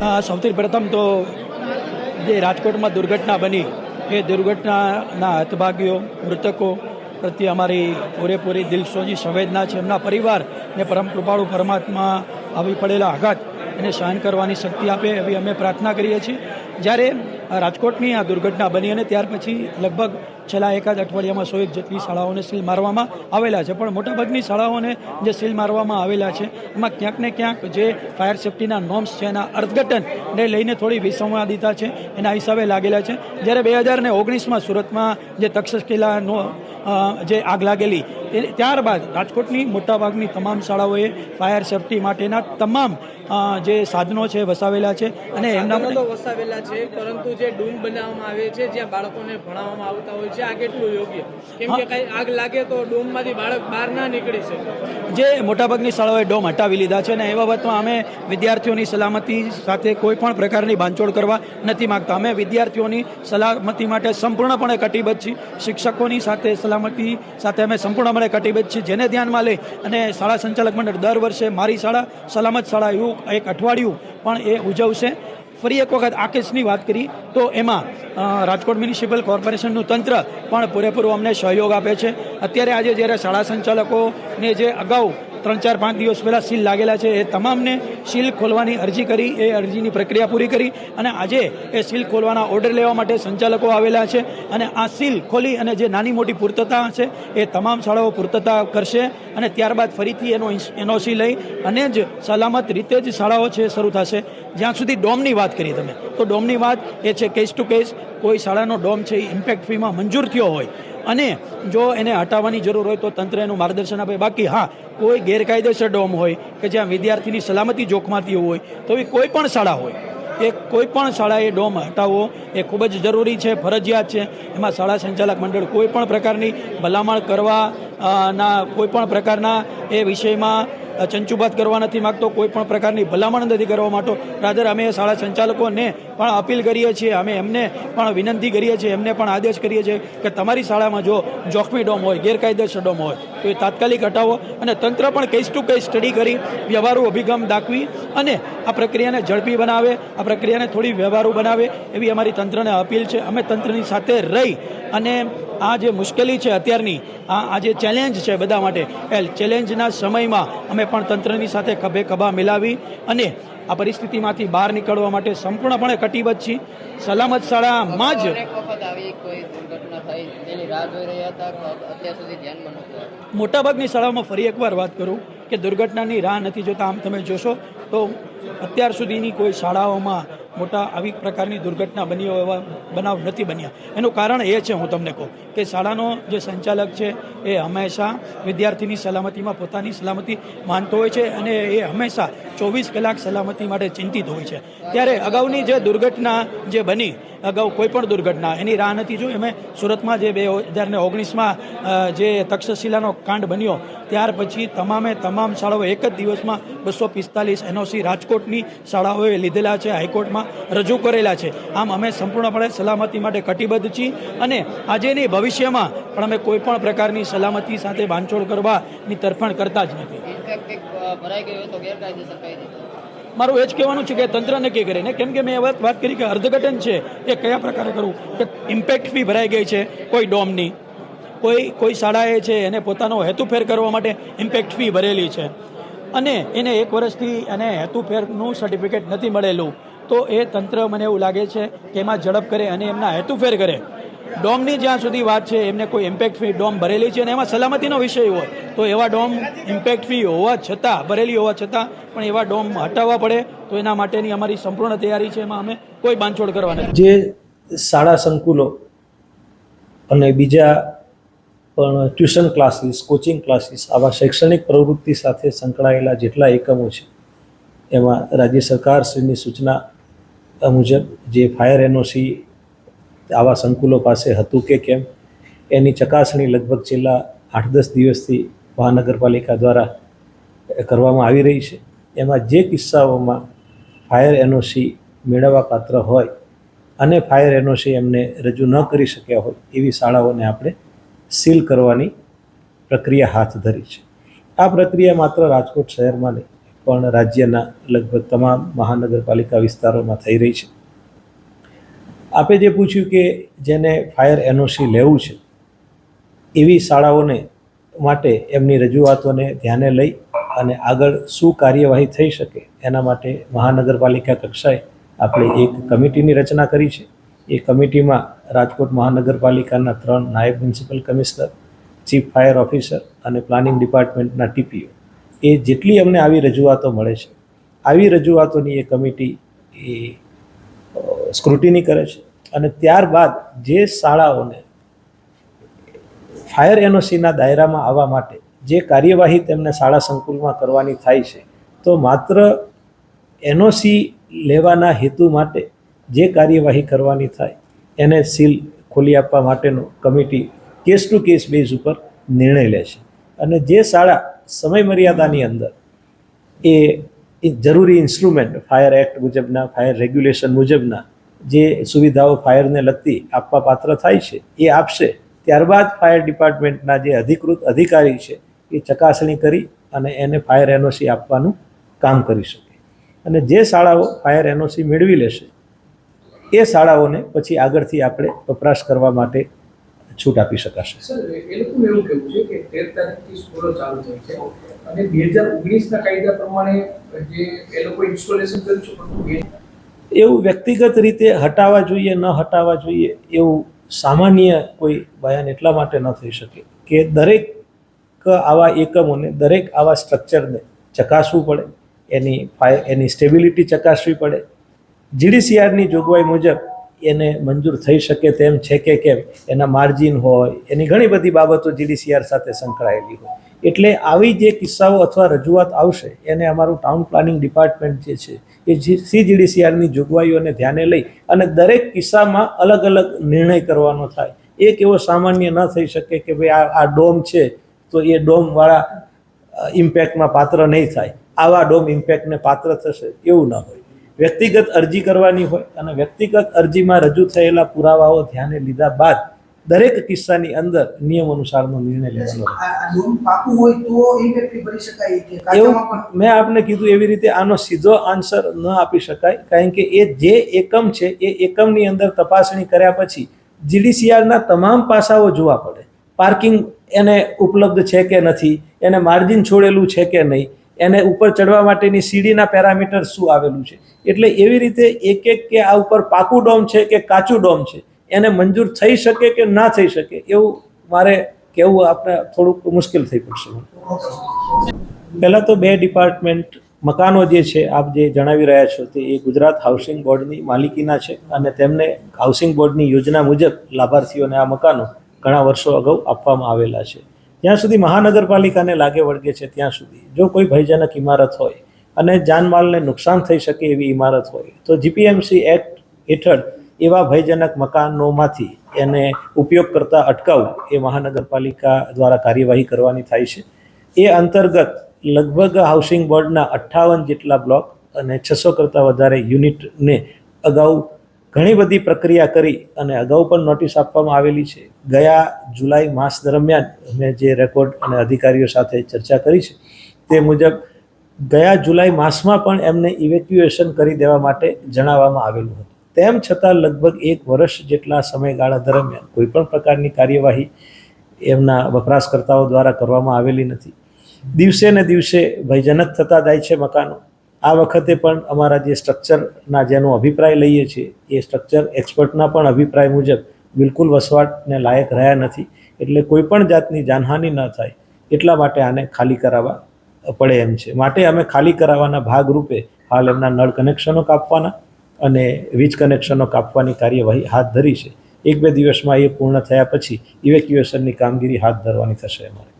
સૌથી પ્રથમ તો જે રાજકોટમાં દુર્ઘટના બની, એ દુર્ઘટનાના હતભાગીઓ મૃતકો પ્રત્યે અમારી પૂરેપૂરી દિલસોજી સંવેદના છે. એમના પરિવાર ને પરમ કૃપાળુ પરમાત્મા આવી પડેલા આઘાત એને સહન કરવાની શક્તિ આપે એવી અમે પ્રાર્થના કરીએ છીએ. જ્યારે રાજકોટની આ દુર્ઘટના બની અને ત્યાર પછી લગભગ છેલ્લા એકાદ અઠવાડિયામાં સો એક જેટલી શાળાઓને સીલ મારવામાં આવેલા છે. પણ મોટાભાગની શાળાઓને જે સીલ મારવામાં આવેલા છે, એમાં ક્યાંક ને ક્યાંક જે ફાયર સેફ્ટીના નોર્મ્સ છે, એના અર્થઘટનને લઈને થોડી વિસંવાદિતા છે, એના હિસાબે લાગેલા છે. જ્યારે બે હજાર ઓગણીસમાં સુરતમાં જે તક્ષશિલાનો જે આગ લાગેલી. એ ત્યારબાદ રાજકોટની મોટાભાગની તમામ શાળાઓએ ફાયર સેફ્ટી માટેના તમામ જે સાધનો છે વસાવેલા છે અને એમના તો વસાવેલા છે પરંતુ જે ડૂમ બનાવવામાં આવે છે જ્યાં બાળકોને ભણાવવામાં આવતા હોય છે આ કેટલું યોગ્ય? કેમ કે કઈ આગ લાગે તો ડૂમમાંથી બાળક બહાર ના નીકળી શકે જે મોટાભાગની શાળાઓએ ડોમ હટાવી લીધા છે અને એ બાબતમાં અમે વિદ્યાર્થીઓની સલામતી સાથે કોઈ પણ પ્રકારની બાંધછોડ કરવા નથી માગતા. અમે વિદ્યાર્થીઓની સલામતી માટે સંપૂર્ણપણે કટિબદ્ધ છીએ. શિક્ષકોની સાથે સલામતી સાથે અમે સંપૂર્ણપણે કટિબદ્ધ છીએ. જેને ધ્યાનમાં લઈ અને શાળા સંચાલક મંડળ દર વર્ષે મારી શાળા, સલામત શાળા એવું એક અઠવાડિયું પણ એ ઉજવશે. ફરી એક વખત આ કેસની વાત કરી, તો એમાં રાજકોટ મ્યુનિસિપલ કોર્પોરેશનનું તંત્ર પણ પૂરેપૂરો અમને સહયોગ આપે છે. અત્યારે આજે જ્યારે શાળા સંચાલકોને જે અગાઉ ત્રણ, ચાર, પાંચ દિવસ પહેલાં સીલ લાગેલા છે. એ તમામને સીલ ખોલવાની અરજી કરી, એ અરજીની પ્રક્રિયા પૂરી કરી અને આજે એ સીલ ખોલવાના ઓર્ડર લેવા માટે સંચાલકો આવેલા છે અને આ સીલ ખોલી અને જે નાની મોટી પૂર્તતા છે, એ તમામ શાળાઓ પૂર્તતા કરશે અને ત્યારબાદ ફરીથી એનો એનઓસી લઈ અને જ સલામત રીતે જ શાળાઓ છે શરૂ થશે. જ્યાં સુધી ડોમની વાત કરીએ તમે, તો ડોમની વાત એ છે કેસ ટુ કેસ કોઈ શાળાનો ડોમ છે, એ ઇમ્પેક્ટ ફીમાં મંજૂર થયો હોય અને જો એને હટાવવાની જરૂર હોય તો તંત્ર એનું માર્ગદર્શન આપે. બાકી હા, કોઈ ગેરકાયદેસર ડોમ હોય કે જ્યાં વિદ્યાર્થીની સલામતી જોખમાતી હોય, તો એ કોઈ પણ શાળા હોય, એ કોઈ પણ શાળાએ ડોમ હટાવવો એ ખૂબ જ જરૂરી છે, ફરજિયાત છે. એમાં શાળા સંચાલક મંડળ કોઈ પણ પ્રકારની ભલામણ કરવા ના, કોઈ પણ પ્રકારના એ વિષયમાં ચંચુબાત કરવા નથી માગતો, કોઈ પણ પ્રકારની ભલામણ નથી કરવા માંગતો. રાધર, અમે શાળા સંચાલકોને પણ અપીલ કરીએ છીએ, અમે એમને પણ વિનંતી કરીએ છીએ, એમને પણ આદેશ કરીએ છીએ કે તમારી શાળામાં જો જોખમી ડોમ હોય, ગેરકાયદેસર ડોમ હોય, તો એ તાત્કાલિક હટાવો અને તંત્ર પણ કેસ ટુ કેસ સ્ટડી કરી, વ્યવહારુ અભિગમ દાખવી અને આ પ્રક્રિયાને ઝડપી બનાવે, આ પ્રક્રિયાને થોડી વ્યવહારુ બનાવે એવી અમારી તંત્રને અપીલ છે. અમે તંત્રની સાથે રહી અને આ જે મુશ્કેલી છે અત્યારની આ આ જે ચેલેન્જ છે બધા માટે એ ચેલેન્જના સમયમાં અમે પણ તંત્રની સાથે ખભે ખભા મિલાવી અને આ પરિસ્થિતિમાંથી બહાર નીકળવા માટે સંપૂર્ણપણે કટિબદ્ધ છીએ સલામત શાળામાં જ. મોટાભાગની શાળાઓમાં ફરી એકવાર વાત કરું કે દુર્ઘટનાની રાહ નથી જોતા આમ તમે જોશો તો અત્યાર સુધીની કોઈ શાળાઓમાં મોટા આવી પ્રકારની દુર્ઘટના બની એવા બનાવ નથી બન્યા. એનું કારણ એ છે હું તમને કહું કે શાળાનો જે સંચાલક છે એ હંમેશા વિદ્યાર્થીની સલામતીમાં પોતાની સલામતી માનતો હોય છે અને એ હંમેશા ચોવીસ કલાક સલામતી માટે ચિંતિત હોય છે. ત્યારે અગાઉની જે દુર્ઘટના જે બની અગાઉ કોઈ પણ દુર્ઘટના. એની રાહ નથી જોઈ. અમે સુરતમાં જે બે હજાર ને ઓગણીસમાં જે તક્ષશિલાનો કાંડ બન્યો, ત્યાર પછી તમામે તમામ શાળાઓ એક જ દિવસમાં બસો પિસ્તાલીસ એનઓસી રાજકોટની શાળાઓએ લીધેલા છે, હાઈકોર્ટમાં રજૂ કરેલા છે. આમ અમે સંપૂર્ણપણે સલામતી માટે કટિબદ્ધ છીએ અને આજે નહીં ભવિષ્યમાં પણ અમે કોઈ પણ પ્રકારની સલામતી સાથે બાંધછોડ કરવાની તરફેણ કરતા જ નથી. મારું એ જ કહેવાનું છે કે તંત્ર નક્કી કરે ને કેમ કે મેં વાત વાત કરી કે અર્ધઘટન છે, એ કયા પ્રકારે કરવું? કે ઇમ્પેક્ટ ફી ભરાઈ ગઈ છે, કોઈ ડોમની. કોઈ કોઈ શાળાએ છે, એને પોતાનો હેતુફેર કરવા માટે ઇમ્પેક્ટ ફી ભરેલી છે. અને એને એક વર્ષથી એને હેતુફેરનું સર્ટિફિકેટ નથી મળેલું. તો એ તંત્ર મને એવું લાગે છે કે એમાં ઝડપ કરે અને એમના હેતુફેર કરે. ડોમની જ્યાં સુધી વાત છે, એમને કોઈ ઇમ્પેક્ટ ફી ડોમ ભરેલી છે અને એમાં સલામતીનો વિષય હોય, તો એવા ડોમ ઇમ્પેક્ટ ફી હોવા છતાં, ભરેલી હોવા છતાં, પણ એવા ડોમ હટાવવા પડે, તો એના માટેની અમારી સંપૂર્ણ તૈયારી છે, એમાં અમે કોઈ બાંધછોડ કરવા નથી. જે શાળા સંકુલો અને બીજા પણ ટ્યુશન ક્લાસીસ કોચિંગ ક્લાસીસ આવા શૈક્ષણિક પ્રવૃત્તિ સાથે સંકળાયેલા જેટલા એકમો છે, એમાં રાજ્ય સરકારશ્રીની સૂચના મુજબ જે ફાયર એનઓસી આવા સંકુલો પાસે હતું કે કેમ? એની ચકાસણી લગભગ છેલ્લા આઠ દસ દિવસથી મહાનગરપાલિકા દ્વારા કરવામાં આવી રહી છે. એમાં જે કિસ્સાઓમાં ફાયર એનઓસી મેળવવા પાત્ર હોય અને ફાયર એનઓસી એમને રજૂ ન કરી શક્યા હોય, એવી શાળાઓને આપણે સીલ કરવાની પ્રક્રિયા હાથ ધરી છે. આ પ્રક્રિયા માત્ર રાજકોટ શહેરમાં નહીં, પણ રાજ્યના લગભગ તમામ મહાનગરપાલિકા વિસ્તારોમાં થઈ રહી છે. આપે જે પૂછ્યું કે જેને ફાયર એનઓસી લેવું છે, એવી શાળાઓને માટે એમની રજૂઆતોને ધ્યાને લઈ અને આગળ શું કાર્યવાહી થઈ શકે એના માટે મહાનગરપાલિકા કક્ષાએ આપણે એક કમિટીની રચના કરી છે. એ કમિટીમાં રાજકોટ મહાનગરપાલિકાના ત્રણ નાયબ municipal commissioner, chief fire officer અને પ્લાનિંગ ડિપાર્ટમેન્ટના ટીપીઓ. એ જેટલી અમને આવી રજૂઆતો મળે છે, આવી રજૂઆતોની એ કમિટી એ સ્ક્રુટિની કરે છે. અને ત્યારબાદ જે શાળાઓને ફાયર એનઓસીના દાયરામાં આવવા માટે જે કાર્યવાહી તેમને શાળા સંકુલમાં કરવાની થાય છે, તો માત્ર એનઓસી લેવાના હેતુ માટે જે કાર્યવાહી કરવાની થાય, એને સીલ ખોલી આપવા માટેનો committee case to case base ઉપર નિર્ણય લે છે. અને જે શાળા સમય મર્યાદાની અંદર એ જરૂરી ઇન્સ્ટ્રુમેન્ટ ફાયર એક્ટ મુજબના ફાયર રેગ્યુલેશન મુજબના, જે સુવિધાઓ ફાયરને લગતી આપવા પાત્ર થાય છે, એ આપશે. ત્યારબાદ ફાયર ડિપાર્ટમેન્ટના જે અધિકૃત અધિકારી છે, એ ચકાસણી કરી અને એને ફાયર એનઓસી આપવાનું કામ કરી શકે. અને જે શાળાઓ ફાયર એનઓસી મેળવી લેશે, એ શાળાઓને પછી આગળથી આપણે વપરાશ કરવા માટે છૂટ આપી શકાશે. સર એ લોકોનું એવું કહેવું છે કે તેર તારીખથી સ્કૂલો ચાલુ થઈ છે. અને બે હજાર ઓગણીસના કાયદા પ્રમાણે જે એ લોકો ઇન્સ્ટોલેશન કર્યું છે પરંતુ એવું વ્યક્તિગત રીતે હટાવવા જોઈએ ન હટાવવા જોઈએ એવું સામાન્ય કોઈ બયાન એટલા માટે ન થઈ શકે કે દરેક આવા એકમોને દરેક આવા સ્ટ્રક્ચરને ચકાસવું પડે એની એની સ્ટેબિલિટી ચકાસવી પડે. જીડીસીઆરની જોગવાઈ મુજબ એને મંજૂર થઈ શકે તેમ છે કે કેમ, એના માર્જિન હોય, એની ઘણી બધી બાબતો જીડીસીઆર સાથે સંકળાયેલી હોય. એટલે આવી જે કિસ્સાઓ અથવા રજૂઆત આવશે, એને અમારું ટાઉન પ્લાનિંગ ડિપાર્ટમેન્ટ જે છે, એ સી જીડીસીઆરની જોગવાઈઓને ધ્યાને લઈ અને દરેક કિસ્સામાં અલગ અલગ નિર્ણય કરવાનો થાય. એક એવો સામાન્ય ન થઈ શકે કે ભાઈ આ આ ડોમ છે, તો એ ડોમવાળા ઇમ્પેક્ટમાં પાત્ર નહીં થાય. આવા ડોમ ઇમ્પેક્ટને પાત્ર થશે એવું ન હોય. વ્યક્તિગત અરજી કરવાની હોય અને વ્યક્તિગત અરજીમાં રજૂ થયેલા પુરાવાઓ ધ્યાને લીધા બાદ દરેક કિસ્સાની અંદર નિયમ અનુસારનો નિર્ણય લેવાનો એવું મેં આપને કીધું એવી રીતે આનો સીધો આન્સર ન આપી શકાય કારણ કે એ જે એકમ છે એ એકમની અંદર તપાસણી કર્યા પછી જીડીસીઆરના તમામ પાસાઓ જોવા પડે. પાર્કિંગ એને ઉપલબ્ધ છે કે નથી એને માર્જિન છોડેલું છે કે નહીં એને ઉપર ચડવા માટેની સીડીના પેરામીટર શું આવેલું છે? એટલે એવી રીતે એક એક કે આ ઉપર પાકું ડોમ છે કે કાચું ડોમ છે, એને મંજૂર થઈ શકે કે ના થઈ શકે એવું મારે કહેવું આપણે થોડુંક મુશ્કેલ થઈ પડશે. પહેલાં તો બે ડિપાર્ટમેન્ટ મકાનો જે છે, આપ જે જણાવી રહ્યા છો તે એ ગુજરાત હાઉસિંગ બોર્ડની માલિકીના છે અને તેમને હાઉસિંગ બોર્ડની યોજના મુજબ લાભાર્થીઓને આ મકાનો ઘણા વર્ષો અગાઉ આપવામાં આવેલા છે. જ્યાં સુધી મહાનગરપાલિકાને લાગે વળગે છે ત્યાં સુધી. જો કોઈ ભયજનક ઇમારત હોય અને જાનમાલને નુકસાન થઈ શકે એવી ઇમારત હોય, તો જીપીએમસી એક્ટ હેઠળ એવા ભયજનક મકાનોમાંથી એને ઉપયોગ કરતા અટકાવવું એ મહાનગરપાલિકા દ્વારા કાર્યવાહી કરવાની થાય છે. એ અંતર્ગત લગભગ હાઉસિંગ બોર્ડના અઠ્ઠાવન જેટલા બ્લોક અને છસો કરતાં વધારે યુનિટને અગાઉ ઘણી બધી પ્રક્રિયા કરી અને અગાઉ પણ નોટિસ આપવામાં આવેલી છે. ગયા જુલાઈ માસ દરમિયાન મેં જે રેકોર્ડ અને અધિકારીઓ સાથે ચર્ચા કરી છે તે મુજબ ગયા જુલાઈ માસમાં પણ એમને ઇવેક્યુએશન કરી દેવા માટે જણાવવામાં આવેલું હતું. તેમ છતાં લગભગ એક વર્ષ જેટલા સમયગાળા દરમિયાન કોઈપણ પ્રકારની કાર્યવાહી એમના વપરાશકર્તાઓ દ્વારા કરવામાં આવેલી નથી. દિવસે ને દિવસે ભયજનક થતા જાય છે મકાનો. આ વખતે પણ અમારા જે સ્ટ્રક્ચરના જેનો અભિપ્રાય લઈએ છીએ, એ સ્ટ્રક્ચર એક્સપર્ટના પણ અભિપ્રાય મુજબ બિલકુલ વસવાટને લાયક રહ્યા નથી. એટલે કોઈ પણ જાતની જાનહાનિ ન થાય, એટલા માટે આને ખાલી કરાવવા પડે એમ છે. માટે અમે ખાલી કરાવવાના ભાગરૂપે હાલ એમના નળ કનેક્શનો કાપવાના અને વીજ કનેક્શનો કાપવાની કાર્યવાહી હાથ ધરી છે. એક બે દિવસમાં એ પૂર્ણ થયા પછી ઇવેક્યુએશનની કામગીરી હાથ ધરવાની થશે અમારે.